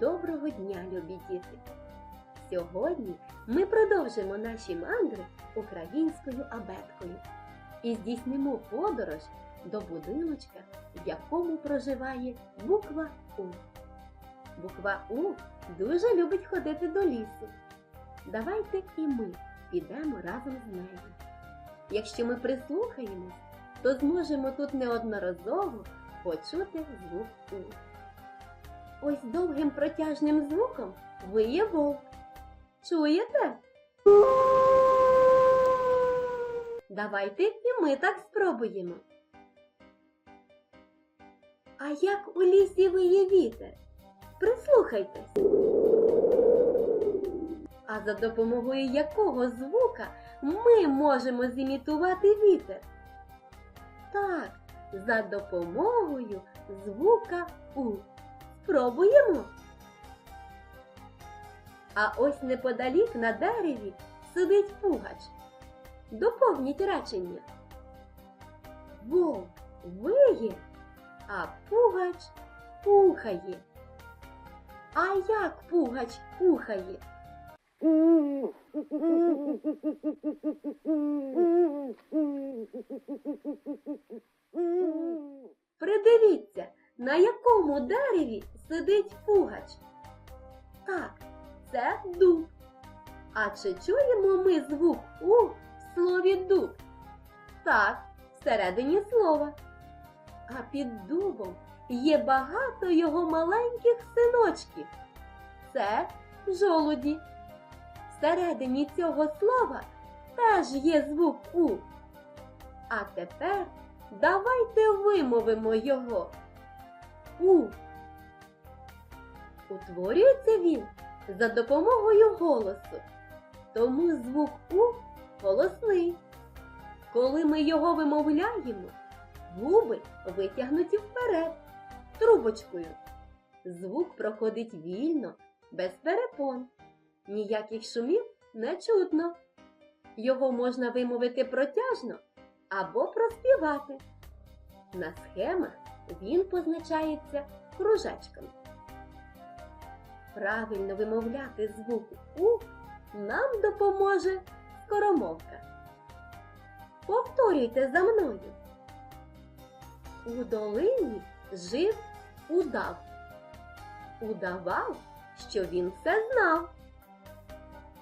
Доброго дня, любі діти! Сьогодні ми продовжимо наші мандри українською абеткою і здійснимо подорож до будиночка, в якому проживає буква У. Буква У дуже любить ходити до лісу. Давайте і ми підемо разом з нею. Якщо ми прислухаємось, то зможемо тут неодноразово почути звук У. Ось довгим протяжним звуком виє вовк. Чуєте? Давайте і ми так спробуємо. А як у лісі виє вітер? Прислухайтесь. А за допомогою якого звука ми можемо зімітувати вітер? Так, за допомогою звука У. Спробуємо. А ось неподалік на дереві сидить пугач. Доповніть речення. Вовк виє, а пугач пухає. А як пугач пухає? Придивіться, на якому дереві сидить пугач. Так, це дуб. А чи чуємо ми звук У в слові дуб? Так, всередині слова. А під дубом є багато його маленьких синочків. Це жолуді. Всередині цього слова теж є звук У. А тепер давайте вимовимо його. У. Утворюється він за допомогою голосу, тому звук У голосний. Коли ми його вимовляємо, губи витягнуті вперед трубочкою. Звук проходить вільно, без перепон. Ніяких шумів не чутно. Його можна вимовити протяжно або проспівати. На схемах він позначається кружечками. Правильно вимовляти звук У нам допоможе скоромовка. Повторюйте за мною. У долині жив удав. Удавав, що він все знав.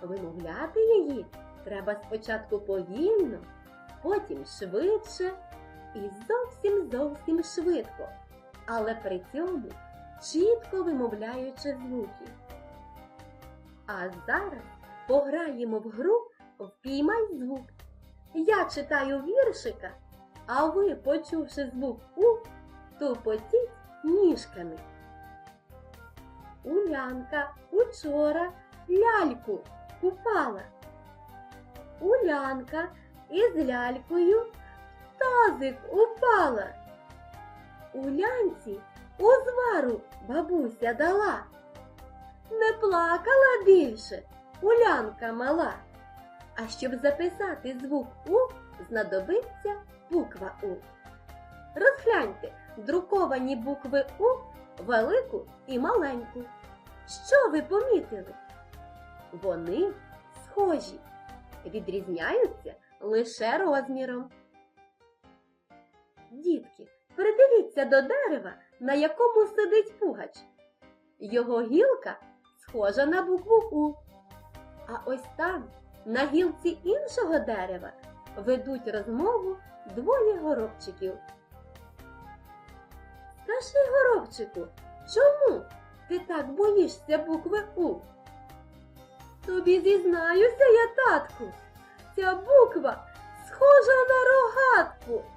Вимовляти її треба спочатку повільно, потім швидше і зовсім зовсім швидко, але при цьому чітко вимовляючи звуки. А зараз пограємо в гру Впіймай звук. Я читаю віршика, а ви, почувши звук У, тупотіть ніжками. Улянка учора ляльку купала. Улянка із лялькою тазик упала. Улянці узвару бабуся дала. Не плакала більше улянка мала. А щоб записати звук У, знадобиться буква У. Розгляньте друковані букви У велику і маленьку. Що ви помітили? Вони схожі, відрізняються лише розміром. Дітки, придивіться до дерева, на якому сидить пугач. Його гілка схожа на букву У. А ось там, на гілці іншого дерева, ведуть розмову двоє горобчиків. Скажи, горобчику, чому ти так боїшся букви У? Тобі зізнаюся я, татку, ця буква схожа на рогатку.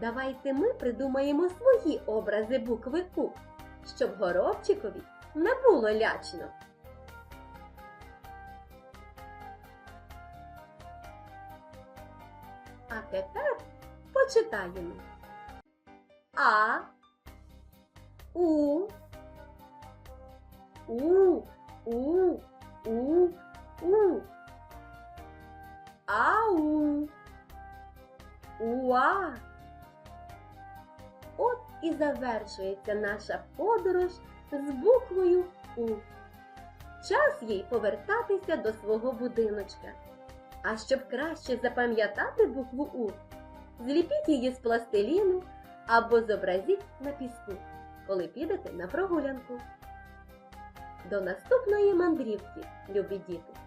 Давайте ми придумаємо свої образи букви У, щоб горобчикові не було лячно. А тепер почитаємо. А. У. У. У. У. У. Ау. Уа. І завершується наша подорож з буквою У. Час їй повертатися до свого будиночка. А щоб краще запам'ятати букву У, зліпіть її з пластиліну або зобразіть на піску, коли підете на прогулянку. До наступної мандрівки, любі діти!